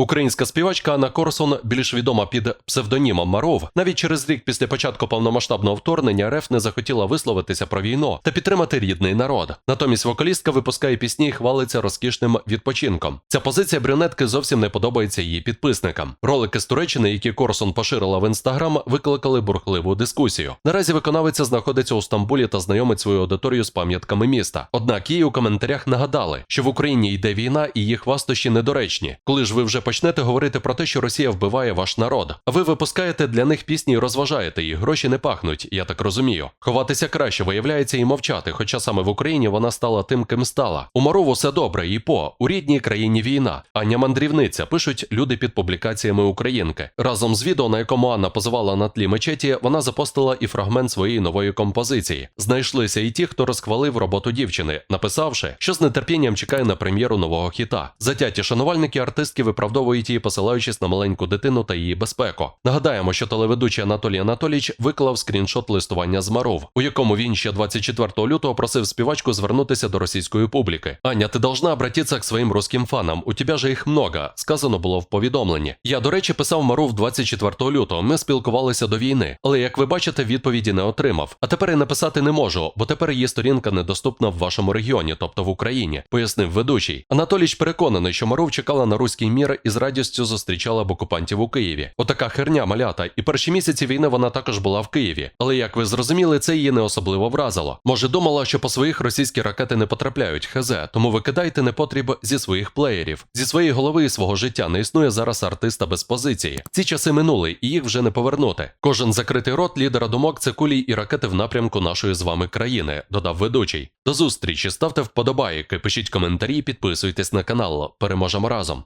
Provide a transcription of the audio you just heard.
Українська співачка Анна Корсун, більш відома під псевдонімом Маров, навіть через рік після початку повномасштабного вторгнення РФ не захотіла висловитися про війну та підтримати рідний народ. Натомість вокалістка випускає пісні і хвалиться розкішним відпочинком. Ця позиція брюнетки зовсім не подобається її підписникам. Ролики з Туреччини, які Корсун поширила в інстаграм, викликали бурхливу дискусію. Наразі виконавиця знаходиться у Стамбулі та знайомить свою аудиторію з пам'ятками міста. Однак їй у коментарях нагадали, що в Україні йде війна і їх хвастощі недоречні. Коли ж ви вже почнете говорити про те, що Росія вбиває ваш народ, ви випускаєте для них пісні і розважаєте їх, гроші не пахнуть, я так розумію. Ховатися краще виявляється і мовчати, хоча саме в Україні вона стала тим, ким стала. У Марову все добре і по у рідній країні війна. Аня мандрівниця пишуть люди під публікаціями українки. Разом з відео, на якому Анна позивала на тлі мечеті, вона запостила і фрагмент своєї нової композиції. Знайшлися і ті, хто розхвалив роботу дівчини, написавши, що з нетерпінням чекає на прем'єру нового хіта. Затяті шанувальники артистки виправдовують її, посилаючись на маленьку дитину та її безпеку. Нагадаємо, що телеведучий Анатолій Анатолійович виклав скріншот листування з Маров, у якому він ще 24 лютого просив співачку звернутися до російської публіки. Аня, ти должна обратиться к своїм русским фанам. У тебе же їх много, сказано було в повідомленні. Я, до речі, писав Маров 24 лютого. Ми спілкувалися до війни, але як ви бачите, відповіді не отримав. А тепер і написати не можу, бо тепер її сторінка недоступна в вашому регіоні, тобто в Україні, пояснив ведучий. Анатоліч переконаний, що Маров чекала на руський мір і з радістю зустрічала б окупантів у Києві. Отака херня малята. І перші місяці війни вона також була в Києві. Але як ви зрозуміли, це її не особливо вразило. Може, думала, що по своїх російські ракети не потрапляють, хз, тому викидайте непотріб зі своїх плеєрів. Зі своєї голови і свого життя не існує зараз артиста без позиції. Ці часи минули, і їх вже не повернути. Кожен закритий рот лідера думок це кулі і ракети в напрямку нашої з вами країни, додав ведучий. До зустрічі, ставте вподобайки, пишіть коментарі, підписуйтесь на канал. Переможемо разом.